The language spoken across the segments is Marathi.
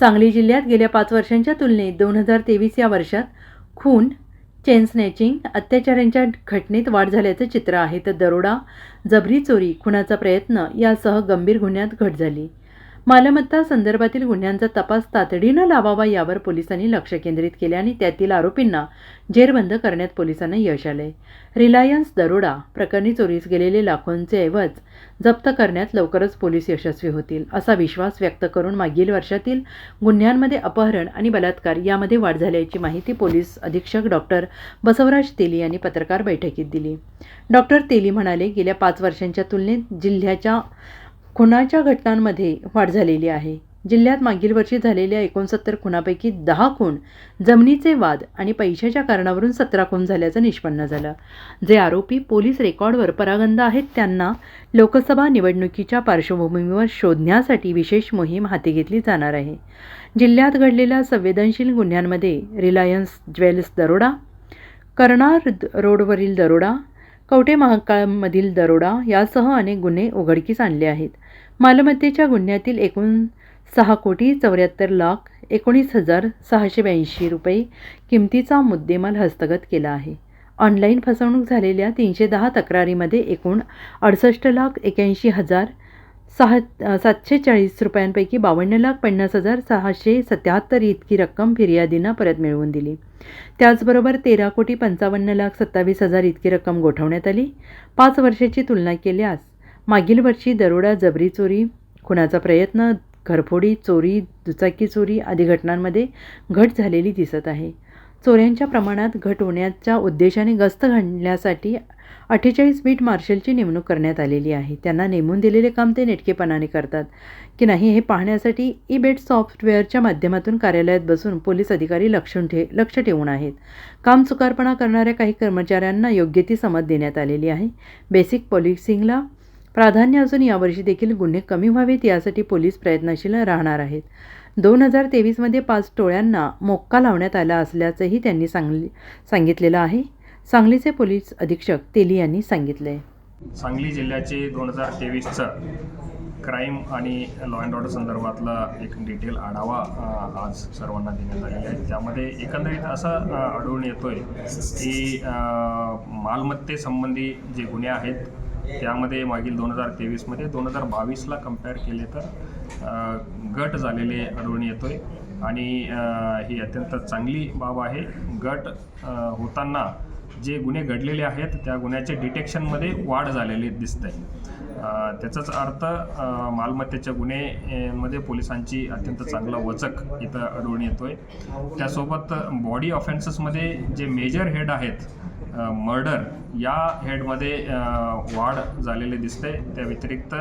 सांगली जिल्ह्यात गेल्या पाच वर्षांच्या तुलनेत दोन हजार तेवीस या वर्षात खून चेन स्नॅचिंग अत्याचारांच्या घटनेत वाढ झाल्याचं चित्र आहे. तर दरोडा जबरी चोरी खुनाचा प्रयत्न यासह गंभीर गुन्ह्यात घट झाली. मालमत्ता संदर्भातील गुन्ह्यांचा तपास तातडीनं लावावा यावर पोलिसांनी लक्ष केंद्रित केले आणि त्यातील आरोपींना जेरबंद करण्यात पोलिसांना यश आले रिलायन्स दरोडा प्रकरणी चोरीस गेलेले लाखोंचे ऐवज जप्त करण्यात लवकरच पोलीस यशस्वी होतील असा विश्वास व्यक्त करून मागील वर्षातील गुन्ह्यांमध्ये अपहरण आणि बलात्कार यामध्ये वाढ झाल्याची माहिती पोलीस अधीक्षक डॉक्टर बसवराज तेली यांनी पत्रकार बैठकीत दिली. डॉक्टर तेली म्हणाले गेल्या पाच वर्षांच्या तुलनेत जिल्ह्याच्या खुनाच्या घटनांमध्ये वाढ झालेली आहे. जिल्ह्यात मागील वर्षी झालेल्या एकोणसत्तर खुनापैकी दहा खून जमिनीचे वाद आणि पैशाच्या कारणावरून सतरा खून झाल्याचं निष्पन्न झालं. जे आरोपी पोलीस रेकॉर्डवर परागंद आहेत त्यांना लोकसभा निवडणुकीच्या पार्श्वभूमीवर शोधण्यासाठी विशेष मोहीम हाती घेतली जाणार आहे. जिल्ह्यात घडलेल्या संवेदनशील गुन्ह्यांमध्ये रिलायन्स ज्वेल्स दरोडा कर्नार रोडवरील दरोडा कवठे महाकाळमधील दरोडा यासह अनेक गुन्हे उघडकीस आणले आहेत. मालमत्तेच्या गुन्ह्यातील एकूण सहा कोटी चौऱ्याहत्तर लाख एकोणीस हजार सहाशे ब्याऐंशी रुपये किमतीचा मुद्देमाल हस्तगत केला आहे. ऑनलाईन फसवणूक झालेल्या तीनशे दहा तक्रारीमध्ये एकूण अडुसष्ट लाख एक्याऐंशी हजार सहा सातशे चाळीस रुपयांपैकी बावन्न लाख पन्नास हजार सहाशे सत्याहत्तर इतकी रक्कम फिर्यादीनं परत मिळवून दिली. त्याचबरोबर तेरा कोटी पंचावन्न लाख सत्तावीस हजार इतकी रक्कम गोठवण्यात आली. पाच वर्षाची तुलना केल्यास मागील वर्षी दरोडा जबरी चोरी खुनाचा प्रयत्न घरफोडी चोरी दुचाकी चोरी आदी घटनांमध्ये घट झालेली दिसत आहे. चोऱ्यांच्या प्रमाणात घट होण्याच्या उद्देशाने गस्त घालण्यासाठी अठ्ठेचाळीस बीट मार्शलची नेमणूक करण्यात आलेली आहे. त्यांना नेमून दिलेले काम ते नेटकेपणाने करतात. की नाही हे पाहण्यासाठी ई बेट सॉफ्टवेअरच्या माध्यमातून कार्यालयात बसून पोलीस अधिकारी लक्षून ठे लक्ष ठेवून आहेत. काम चुकारपणा करणाऱ्या काही कर्मचाऱ्यांना योग्य ती समज देण्यात आलेली आहे. बेसिक पॉलिसिंगला प्राधान्य असून यावर्षी देखील गुन्हे कमी व्हावेत यासाठी पोलीस प्रयत्नशील राहणार आहेत. दोन हजार तेवीसमध्ये पाच टोळ्यांना मोक्का लावण्यात आला असल्याचंही त्यांनी सांगली सांगितलेलं आहे. सांगलीचे पोलीस अधीक्षक तेली यांनी सांगितले सांगली जिल्ह्याचे दोन हजार तेवीसचं क्राईम आणि लॉ अँड ऑर्डर संदर्भातला एक डिटेल आढावा आज सर्वांना देण्यात आलेला आहे. त्यामध्ये एकंदरीत असं आढळून आढळून येतोय की मालमत्तेसंबंधी जे गुन्हे आहेत त्यामध्ये मागील दोन हजार तेवीसमध्ये दोन हजार बावीसला कंपेअर केले तर गट झालेले आढळून येतोय. आणि ही अत्यंत चांगली बाब आहे. गट होताना जे गुन्हे घडलेले आहेत त्या गुन्ह्याचे डिटेक्शनमध्ये वाढ झालेली दिसत आहे त्याचाच अर्थ मालमत्तेच्या गुन्हे मध्ये पोलिसांची अत्यंत चांगला वचक इथं आढळून येतोय. त्यासोबत बॉडी ऑफेन्सेसमध्ये जे मेजर हेड आहेत मर्डर या हेडमध्ये वाढ झालेले दिसते. त्या व्यतिरिक्त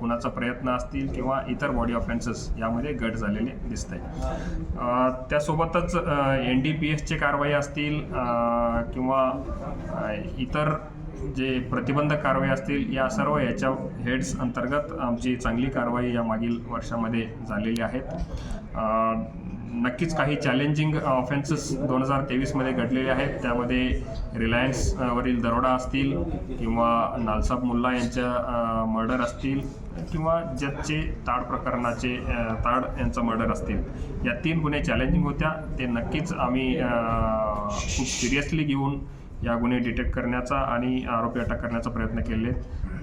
कुणाचा प्रयत्न असतील किंवा इतर बॉडी ऑफेन्सेस यामध्ये घट झालेले दिसते. त्यासोबतच एन डी पी एसचे कारवाई असतील किंवा इतर जे प्रतिबंधक कारवाई असतील या सर्व याच्या हेड्स अंतर्गत आमची चांगली कारवाई या मागील वर्षामध्ये झालेली आहेत. नक्कीच काही चॅलेंजिंग ऑफेन्सेस uh, दोन हजार तेवीसमध्ये घडलेले आहेत. त्यामध्ये रिलायन्सवरील uh, दरोडा असतील किंवा नालसाब मुल्ला यांच्या uh, मर्डर असतील किंवा जजचे ताड प्रकरणाचे ताड यांचा मर्डर असतील. या तीन गुन्हे चॅलेंजिंग होत्या. ते नक्कीच आम्ही खूप सिरियसली घेऊन या गुन्हे डिटेक्ट करण्याचा आणि आरोपी अटक करण्याचा प्रयत्न केले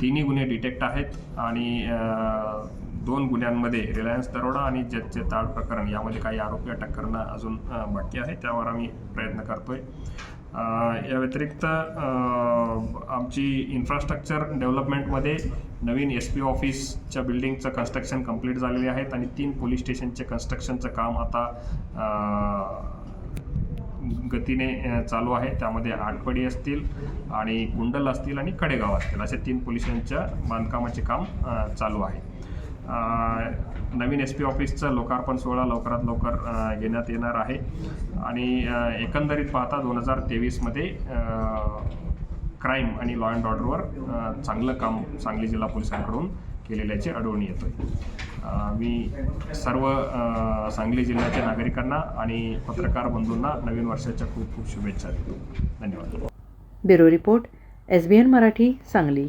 तिन्ही गुन्हे डिटेक्ट आहेत आणि दोन गुन्ह्यांमध्ये रिलायन्स दरोडा आणि जजचे ताड प्रकरण यामध्ये काही आरोपी अटक करणं अजून बाकी आहे. त्यावर आम्ही प्रयत्न करतोय. या व्यतिरिक्त आमची इन्फ्रास्ट्रक्चर डेव्हलपमेंटमध्ये नवीन एस पी ऑफिसच्या बिल्डिंगचं कन्स्ट्रक्शन कंप्लीट झालेले आहेत आणि तीन पोलीस स्टेशनचे कन्स्ट्रक्शनचं काम आता गतीने चालू आहे. त्यामध्ये आठपडी असतील आणि कुंडल असतील आणि कडेगाव असतील. असे तीन पोलिसांच्या बांधकामाचे काम चालू आहे. नवीन एस पी ऑफिसचं लोकार्पण सोहळा लवकरात लवकर घेण्यात येणार आहे. आणि एकंदरीत पाहता दोन हजार तेवीसमध्ये क्राईम आणि लॉ अँड ऑर्डरवर चांगलं काम सांगली जिल्हा पोलिसांकडून केलेल्याचे आढळून येतो आहे मी सर्व सांगली जिल्ह्याच्या नागरिकांना आणि पत्रकार बंधूंना नवीन वर्षाच्या खूप खूप शुभेच्छा देतो. धन्यवाद. Bureau report S B N Marathi Sangli.